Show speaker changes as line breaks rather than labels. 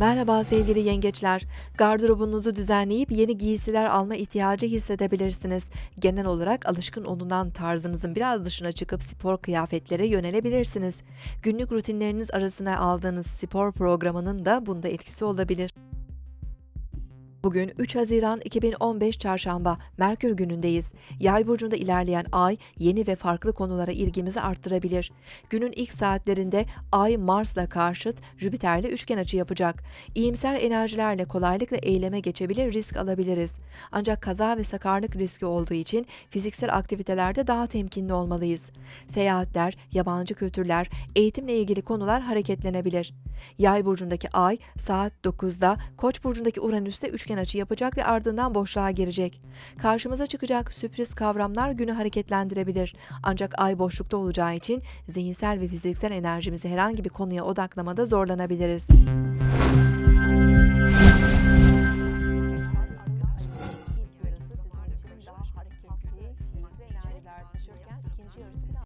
Merhaba sevgili yengeçler. Gardırobunuzu düzenleyip yeni giysiler alma ihtiyacı hissedebilirsiniz. Genel olarak alışkın olunan tarzınızın biraz dışına çıkıp spor kıyafetlere yönelebilirsiniz. Günlük rutinleriniz arasına aldığınız spor programının da bunda etkisi olabilir. Bugün 3 Haziran 2015 Çarşamba, Merkür günündeyiz. Yay burcunda ilerleyen ay yeni ve farklı konulara ilgimizi arttırabilir. Günün ilk saatlerinde ay Mars'la karşıt, Jüpiter'le üçgen açı yapacak. İyimser enerjilerle kolaylıkla eyleme geçebilir, risk alabiliriz. Ancak kaza ve sakarlık riski olduğu için fiziksel aktivitelerde daha temkinli olmalıyız. Seyahatler, yabancı kültürler, eğitimle ilgili konular hareketlenebilir. Yay burcundaki ay saat 9'da Koç burcundaki Uranüs'te üçgen üçgen açı yapacak ve ardından boşluğa girecek. Karşımıza çıkacak sürpriz kavramlar günü hareketlendirebilir. Ancak ay boşlukta olacağı için zihinsel ve fiziksel enerjimizi herhangi bir konuya odaklamada zorlanabiliriz. Yarısı sizin